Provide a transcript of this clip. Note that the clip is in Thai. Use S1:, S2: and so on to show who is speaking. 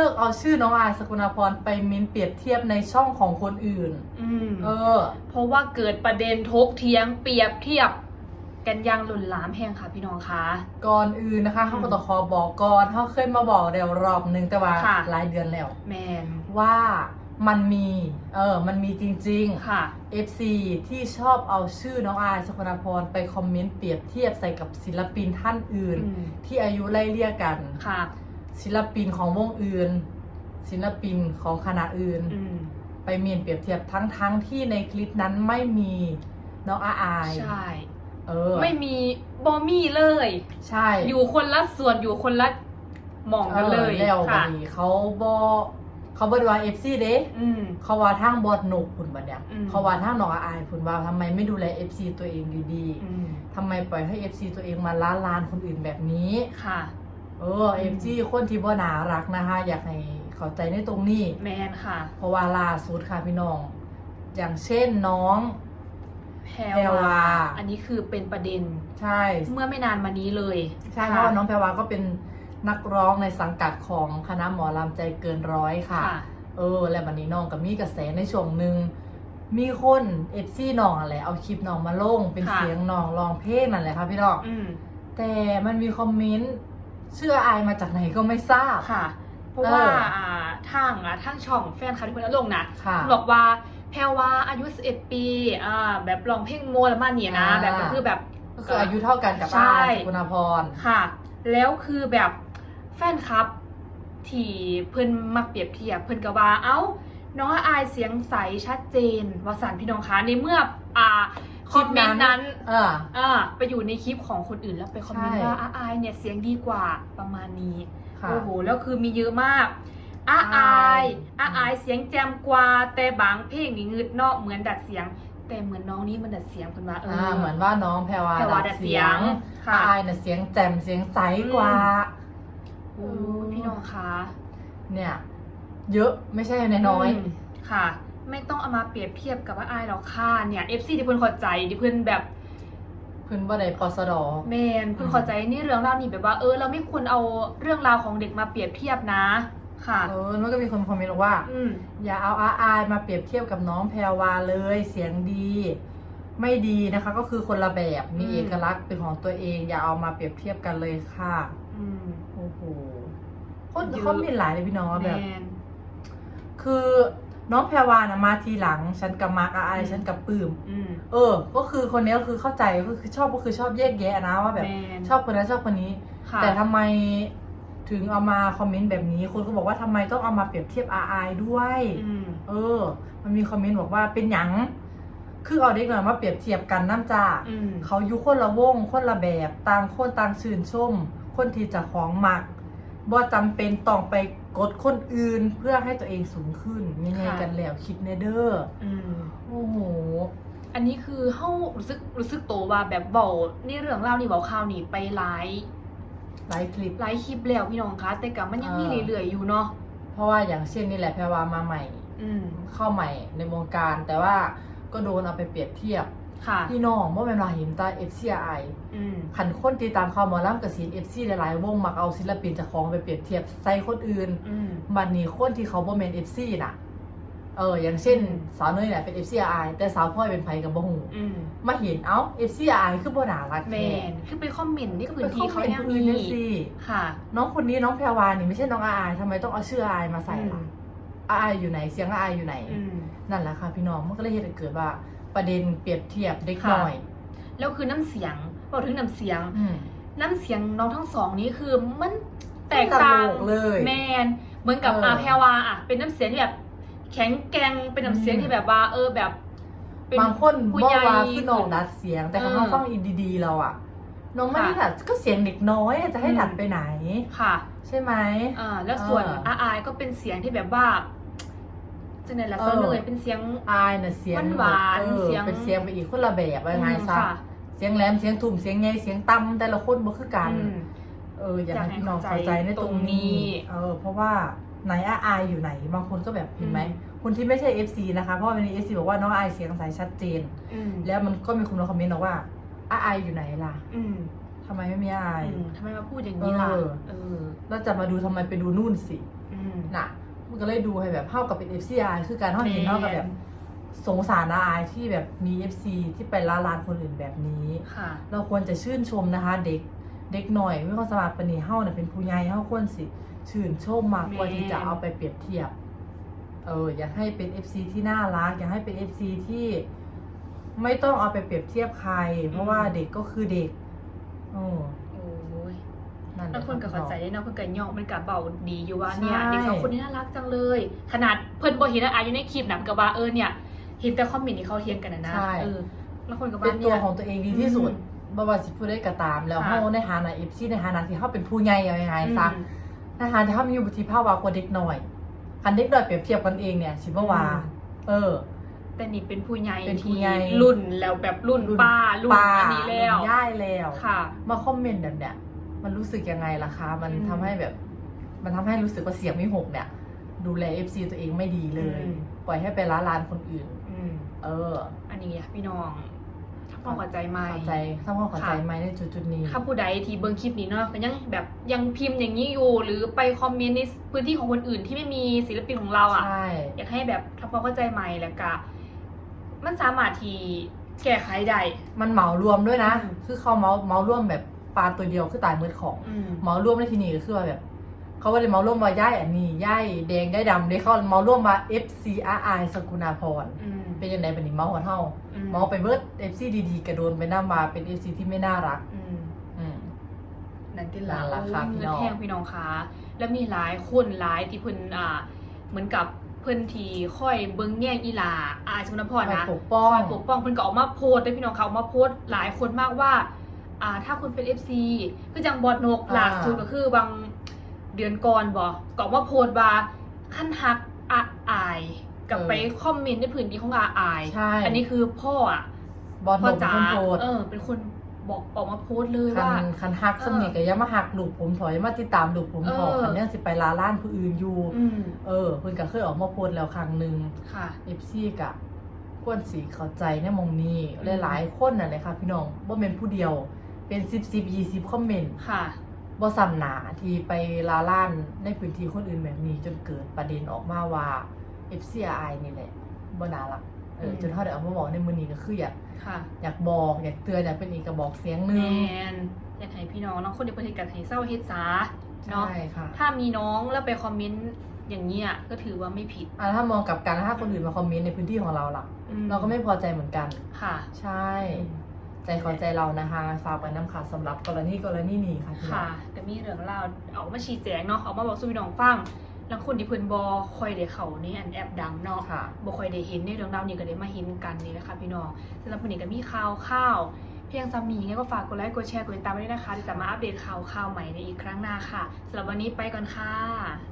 S1: เลิกเอาชื่อน้องอายสกุณาพรไปเม้นเปรียบเทียบในช่องของคนอื่น
S2: อืม
S1: เออ
S2: เพราะว่าเกิดประเด็นทกเถียงเปรียบเทียบ กันอยังหล่นหลามแหงค่ะพี่น้องคะ
S1: ก่อนอื่นนะคะ
S2: อืม
S1: เขาก็ต้องขอบอกก่อนเขาเคยมาบอกเดี๋ยวรอบหนึงแต่ว่า
S2: ค่ะ
S1: หลายเดือนแล้ว
S2: แมน
S1: ว่ามันมีเออมันมีจริง
S2: ค่ะ
S1: ๆ FC ที่ชอบเอาชื่อน้องอายสกุณาพรไปคอมเมนต์เปรียบเทียบใส่กับศิลปินท่านอื่น
S2: อืม
S1: ที่อายุไล่เลี่ยกัน
S2: ค่ะ
S1: ศิลปินของวงอื่น ศิลปินของคณะอื่น
S2: อืม
S1: ไปเมียนเปรียบเทียบทั้งทั้งๆที่ในคลิปนั้นไม่มีน้องอาอาย
S2: ใช่
S1: เออ
S2: ไม่มีบอมี่เลย
S1: ใช่
S2: อยู่คนละส่วนอยู่คนละหมองกันเลย
S1: ออแล้วบั
S2: ค่ะ
S1: ดนี้เขาบอเขาบอว่าเอฟซีเด้
S2: อืม
S1: เขาว่าทางบอดหนุกคุณบัดเนี่ย
S2: อืม
S1: เขาว่าทางน้องอาอายคุณว่าทำไมไม่ดูแลเอฟซีตัวเองดี
S2: อืม
S1: ๆทำไมปล่อยให้เอฟซีตัวเองมาล้านลานคนอื่นแบบนี้
S2: ค่ะ
S1: เออเอฟซีคนที่บ่น่ารักนะคะ อยากให้เข้าใจในตรงนี้
S2: แมนค่ะ
S1: เพราะว่าล่าสุดค่ะพี่น้อง อย่างเช่นน้อง
S2: แพ
S1: แพร
S2: ร
S1: วา
S2: อันนี้คือเป็นประเด็น
S1: ใช่
S2: เมื่อไม่นานมานี้เลย
S1: ใช่เพ
S2: ค่
S1: ราะว่าน้องแพรวาก็เป็นนักร้องในสังกัดของคณะหมอลำใจเกินร้อยค่ะ
S2: ค่ะ
S1: เออ และบันนี้น้องก็มีกระแสในช่วงหนึ่งมีคนเอฟซีน้องอะไรเอาคลิปน้องมาลง เป็น
S2: ค่ะ
S1: เสียงน้องร้องเพลงนั่นแหละค่ะพี่น้อง
S2: อืม
S1: แต่มันมีคอมเมนต์เชื่ออายมาจากไหนก็ไม่ทราบ
S2: ค่ะ เพราะว่า
S1: เอออ่
S2: อ่าทางอะทางช่องแฟนคลับที่เพิ่นเอาลงนะ
S1: ค่ะ
S2: บอกว่าแพรว่าอายุ11ปีอ่าแบบร้องเพลงโมแล้วมาเนี่ยนะ
S1: อ่า
S2: แบบก็คือแบบ
S1: ก็คืออายุเท่ากันกับ
S2: ใช่
S1: อายสกุณาพร
S2: ค่ะ แล้วคือแบบแฟนคลับ ที่เพิ่นมักเปรียบเทียบเพิ่นก็ว่าเอ้า น้องอายเสียงใสชัดเจนวสันพี่น้องคะในเมื่ออ่าคอมเมนต์นั้น
S1: เออ
S2: อ่าไปอยู่ในคลิปของคนอื่นแล้วไปคอมเมนต์
S1: ใช่
S2: ว่าอาอายเนี่ยเสียงดีกว่าประมาณนี้
S1: ค่ะ
S2: โอ้โหแล้วคือมีเยอะมากอาอายอาอายเสียงแจมกว่า แต่บางเพลงนี่งึดเนาะเหมือนดัดเสียง แต่เหมือนน้องนี้มันดัดเสียงคุณว่าเออ
S1: อ่า
S2: อ
S1: เหมือนว่าน้องแพรวา
S2: แพรวา
S1: ดัด
S2: ดัดเสี
S1: เสีย
S2: ย
S1: ง
S2: งค่ะ
S1: อายน่ะเสียงแจ่มเสียงใสกว่า
S2: โอ้ยพี่น้องคะ
S1: เนี่ย เยอะไม่ใช่น้อย
S2: มค่ะ ไม่ต้องเอามาเปรียบเทียบกับว่าอายหรอกค่ะเนี่ย FC ที่เพิ่นเขอใจที่เพิ่นแบบ
S1: ๆคุณบ่ได้ปสด
S2: แมนเพิ่นเขอใจนี่เรื่องราวนี่แบบว่าเออเราไม่ควรเอาเรื่องราวของเด็กมาเปรียบเทียบนะ ค่ะ
S1: เออมันก็มีคนคอมเมนต์บอกว่า
S2: อืม
S1: อย่าเอาอาอายมาเปรียบเทียบกับน้องแพรวาเลย เสียงดี ไม่ดีนะคะ ก็คือคนละแบบมี
S2: อืม
S1: เอกลักษณ์เป็นของตัวเอง อย่าเอามาเปรียบเทียบกันเลยค่ะ
S2: อืม
S1: โอ้โหคน
S2: เยอะ
S1: เขามีหลายเลยพี่น้อง
S2: แม
S1: แบบ
S2: น
S1: คือน้องแพรวานะมาทีหลัง ฉันกับมาร์กอาอาย
S2: อืม
S1: ฉันกับปื้ม
S2: อืม
S1: เออ ก็คือคนนี้ก็คือเข้าใจก็คือชอบก็คือชอบแยกแยะนะว่าแบบ
S2: แมน
S1: ชอบคนนั้นชอบคนนี้
S2: ค่ะ
S1: แต่ทำไมถึงเอามาคอมเมนต์แบบนี้ คนก็บอกว่าทำไมต้องเอามาเปรียบเทียบอาอายด้วย
S2: อืม
S1: เออ มันมีคอมเมนต์บอกว่าเป็นหยัง คือเอาเด็กหน่อยมาเปรียบเทียบกันน้ำจ่า
S2: อืม
S1: เขาอยู่คนละวง คนละแบบ ต่างคนต่างชื่นชม คนที่จะของมักบ่จำเป็นต้องไป กดคนอื่นเพื่อให้ตัวเองสูงขึ้นยังไงกันแล้วคิดเนเดอร์
S2: อืม
S1: โอ้โห
S2: อันนี้คือเฮารู้สึกรู้สึกโตว่าแบบเบานี่เรื่องเล่าวนี่เบาข่าวนี่ไปหลาย
S1: หลายคลิป
S2: หลายคลิปแล้วพี่น้องคะแต่กับมันยังมี
S1: เออ
S2: เรื่อยๆอยู่เนาะ
S1: เพราะว่าอย่างเช่นนี่แหละแพรวามาใหม่
S2: อืม
S1: เข้าใหม่ในวงการแต่ว่าก็โดนเอาไปเปรียบเทียบ
S2: ค่ะ
S1: พี่น้องว่าเป็นว่าเห็นตา FCI
S2: อืม
S1: ขันคนตีตามข่าวหมอลำกับศิลป์ FC หลายๆ วงมักเอาศิลปินจากของไปเปรียบเทียบใส่คนอื่น
S2: อืม
S1: บัดนี้คนที่เขาบ่แม่น FC น่ะ เออ อย่างเช่น
S2: อืม
S1: สาวเนยเนี่ยเป็น FCI แต่สาวพ่อยเป็นไผกับบ่ฮู้
S2: อืม
S1: มาเห็นเอ้า FCI คือบ่น่ารัก
S2: แม
S1: แท้
S2: นคือไปคอมเมนต์นี่ก็
S1: ไป
S2: พื้น
S1: คอ
S2: ที่
S1: ม
S2: เขา
S1: เมนต์
S2: ยัง
S1: คน
S2: มี
S1: อื่นจังซี่
S2: ค่ะ
S1: น้องคนนี้น้องแพรวานี่ไม่ใช่น้องอายทำไมต้องเอาชื่ออายมาใส่ล่ะ
S2: อืม
S1: อายอยู่ไหนเสียงอายอยู่ไหน
S2: อืม
S1: นั่นแหละค่ะพี่น้องมันก็เลยเห็นให้เกิดว่า ประเด็นเปรียบเทียบเด็ก
S2: ค่ะ
S1: น้อย
S2: แล้วคือน้ำเสียงบอกถึงน้ำเสียง
S1: อืม
S2: น้ำเสียงน้องทั้งสองนี้คือมันแตกต่าง
S1: ตลกเลย
S2: แมนเหมือนกับ
S1: เอออ
S2: อาแพรวาอะเป็นน้ำเสียงที่แบบแข็งแกร่งเป็นน้ำเสียง
S1: อืม
S2: ที่แบบว่า เออแบบเป็น
S1: บางคน
S2: ผู้
S1: บอก
S2: ใหญ่
S1: ว่าคือน้องดัดเสียง แต่
S2: เออ
S1: เขาฟังอีดีๆเราอะน้องไม่ได้
S2: ค่ะ
S1: ดัดก็เสียงเด็กน้อยอะจะให้
S2: อืม
S1: ดัดไปไหน
S2: ค่ะ
S1: ใช่ไหม
S2: อ่าแล้วส่วน
S1: เออ
S2: อาอายก็เป็นเสียงที่แบบว่า จังไหนล่ะ
S1: เส
S2: นเลยเป็นเสียง
S1: อายน่ะเสียง
S2: หวานๆ
S1: ออ
S2: เสียง
S1: เป็นเสียงไปอีกคนละแบบว่าไง
S2: อืม
S1: ซะ
S2: ค่ะ
S1: เสียงแหลมเสียงทุ่มเสียงใหญ่เสียงต่ำแต่ละคนบ่คือกัน
S2: อืม
S1: เอออยาก
S2: อยาก
S1: ให้พี่น้อง
S2: เข้าใจ
S1: ในตรงนี้ เออ เพราะว่าไหนอาอายอยู่ไหน บางคนก็แบบเห็นไหม
S2: อื
S1: คนที่ไม่ใช่ FC นะคะ เพราะว่าวันนี้ FC บอกว่าน้องอายเสียงใสชัดเจน
S2: อืม
S1: แล้วมันก็มีคนมาคอมเมนต์บอกว่าอาอายอยู่ไหนล่ะ
S2: อืม
S1: ทำไมไม่มีอาอาย
S2: อืมทำไมมาพูดอย่างนี้ล่ะ
S1: เออ
S2: เออ
S1: แล้วจะมาดูทำไมไปดูนู่นสิ
S2: อืม
S1: น่ะ มันก็เลยดูให้แบบเท่ากับเป็น FCI คือการเท่าเห็นเท่ากับแบบสงสารอาอายที่แบบมี FC ที่ไปล่าลานคนอื่นแบบนี้
S2: ค่ะ
S1: เราควรจะชื่นชมนะคะ เด็กเด็กหน่อยไม่ความสามารถปานนีเฮาเนี่ยเป็นผู้ใหญ่เฮาควรสิชื่นชมมากกว่า
S2: แม่
S1: ที่จะเอาไปเปรียบเทียบ เออ อยากให้เป็น FC ที่น่ารัก อยากให้เป็น FC ที่ไม่ต้องเอาไปเปรียบเทียบใคร เพราะว่าเด็กก็คือเด็กโอ้
S2: โอ้ย
S1: นั่นแห
S2: แล้
S1: ละ
S2: วคนกับเข้าใจได้เนาะคนกับย่องมันกับเบาดีอยู่ว่า
S1: ใช่
S2: เนี่ยเด็กสองคนนี้น่ารักจังเลย ขนาดเพิ่นบ่เห็นอาอยู่ในคลิปนะกับว่าเออเนี่ยเห็นแต่คอมเมนต์ที่เขาเทียงกันนะนะ
S1: ใช่
S2: เออแล้วคนกับ
S1: เป็
S2: ว่าน
S1: ตั
S2: เนี่
S1: วยของตัวเองดีที่สุด
S2: อืม
S1: บ่ว่าสิพูดได้ก็ตามแล้ว
S2: ค่ะ
S1: เฮาในฐานะ FC ในฐานะที่เฮาเป็นผู้ใหญ่เอายังไงซะ
S2: อืม
S1: ในฐานะที่เฮามีวุฒิภาวะกว่าเด็กหน่อยคันเด็กน้อยเปรียบเทียบกันเองเนี่ยสิบ่ว่า
S2: อืม
S1: เออ
S2: แต่นี่เป็นผู้ใหญ่
S1: เป็นผู้
S2: ที่
S1: ใหญ่
S2: รุ่นแล้วแบบรุ่นป้ารุ่น
S1: ป้า
S2: อันนี้แล้ว
S1: รุ่นย่ายแล้ว
S2: ค่ะ
S1: มาคอมเมนต์แบบเนี้ย มันรู้สึกยังไงล่ะคะ มัน
S2: อืม
S1: ทำให้แบบ มันทำให้รู้สึกว่าเสียงไม่หกเนี่ย ดูแล FC ตัวเองไม่ดีเลย
S2: อืม
S1: ปล่อยให้ไปล้าลานคนอื่น
S2: อืม
S1: เออ
S2: อันนี้อะพี่น้องทำความเข้าใจใหม่
S1: เข้าใจทำความเข้าใจ
S2: ค่ะ
S1: ไหมในจุดจุดๆนี้
S2: ถ้าผู้ใดที่เบิ่งคลิปนี้เนาะก็ยังแบบยังพิมพ์อย่างนี้อยู่หรือไปคอมเมนต์ในพื้นที่ของคนอื่นที่ไม่มีศิลปินของเราอะ
S1: ใช่
S2: อยากให้แบบทำความเข้าใจใหม่แล้วก็มันสามารถที่แก้ไขได้
S1: มันเหมารวมด้วยนะ
S2: อืม
S1: คือเขาเมาเมาร่วมแบบ ปลาตัวเดียวคือตายมืดของ
S2: อืม
S1: เมาร่วมในที่นี้ก็คือว่าแบบ เขาว่าได้เมาร่วมว่าย่ายอันนี้ย่ายแดงย่ายดำได้เขาเมาร่วมว่า FCRI สกุณาพร
S2: อืม
S1: เป็นยังไงเป็นนี่เมาหัวเท่า
S2: อื
S1: เมาไปเบิร์ด FC ดีๆกระโดนไปน้ามาเป็น FC ที่ไม่น่ารัก
S2: อืม
S1: อืม
S2: นั่นที่
S1: นั่
S2: ละ
S1: นล่ะค่ะพี่
S2: เงิ
S1: น้
S2: น
S1: อง
S2: แพงพี่น้องคะแล้วมีหลายคนหลายที่เพิ่นอ่า เหมือนกับเพิ่นที่ค่อยเบิ่งแย่งอีหลาอาชมพร
S1: คอย
S2: นะ
S1: ปกป้อง
S2: คอยปกป้องเพิ่นก็ออกมาโพสต์ได้พี่น้องเขาออกมาโพสต์หลายคนมากว่า อ่าถ้าคุณเป็น FC คือจังบอดนก
S1: อ่า
S2: ล่าสุดก็คือบางเดือนก่อนบ่ก็ออกมาโพสต์ว่าขั้นฮักอาอายกลับไปคอมเมนต์ในพื้นที่ของอาอาย
S1: ใช่
S2: อันนี้คือพ่ออะ
S1: บอล
S2: พ่อ
S1: ผม
S2: จ๋า
S1: คนโปรด
S2: เออ เป็นคนบอกออกมาโพสต์เลย
S1: คั
S2: ว่า
S1: นคันหักสำเนียงก็อยังมาหักลูกผมถอยมาติดตามลูกผมถอ
S2: เออ
S1: คันยังสิไปลาล้านผู้อื่นอยู่
S2: อืม
S1: เออเพิ่นก็เคยออกมาโพสต์แล้วครั้งหนึ่ง
S2: ค่ะ
S1: FC กะควรสีเข้าใจในหมองนี้
S2: อืม
S1: หลายๆคนน่ะเลยค่ะพี่น้องบ่แม่นผู้เดียว เป็น10 10 20คอมเมนต์
S2: ค่ะ
S1: บ่ซ้ำหนาที่ไปลาล้านในพื้นที่คนอื่นแบบนี้จนเกิดประเด็นออกมาว่า FCI นี่แหละบ่น่ารักเออ
S2: อืม
S1: จนเฮาได้เอามาบอกในมื้อนี้ก็คืออยาก
S2: ค่ะ
S1: อยากบอกอยากเตือนอยากเป็นอีกกระบอกเสียงหนึ
S2: แม
S1: ง
S2: นอยากให้พี่น้องเนาะคนที่เพิ่นเฮ็ดกันให้เศร้าเฮ็ดซาเนาะ
S1: ใช่ค่ะ
S2: ถ้ามีน้องแล้วไปคอมเมนต์อย่างเงี้ยก็ถือว่าไม่ผิด
S1: อะถ้ามองกลับกันถ้าคนอื่นมาคอมเมนต์ในพื้นที่ของเราล่ะ
S2: อื
S1: เราก็ไม่พอใจเหมือนกัน
S2: ค่ะ
S1: ใช่ ใจขอใจเรานะคะฝากไว้น้ำค่ะสำหรับกรณีกรณีนี้ค่ะพี่น้อ
S2: ค่ะ
S1: ง
S2: ก็มีเรื่องราวเอามาชี้แจงเนาะเอามาบอกสู่พี่น้องฟังแล้วคนที่เพิ่นบ่ค่อยได้เข้าในอันแอปดังเนาะ
S1: ค่ะ
S2: บ่ค่อยได้เห็นในเรื่องราวนี้ก็ได้มาเห็นกันนี่แหละค่ะพี่น้องสำหรับวันนี้ก็มีข่าวข่าวเพียงซ้ำมีงั้นก็ฝากกดไลค์กดแชร์กดติดตามไว้ด้วยนะคะที่จะมาอัปเดตข่าวข่าวใหม่ในอีกครั้งหน้าค่ะสำหรับวันนี้ไปก่อนค่ะ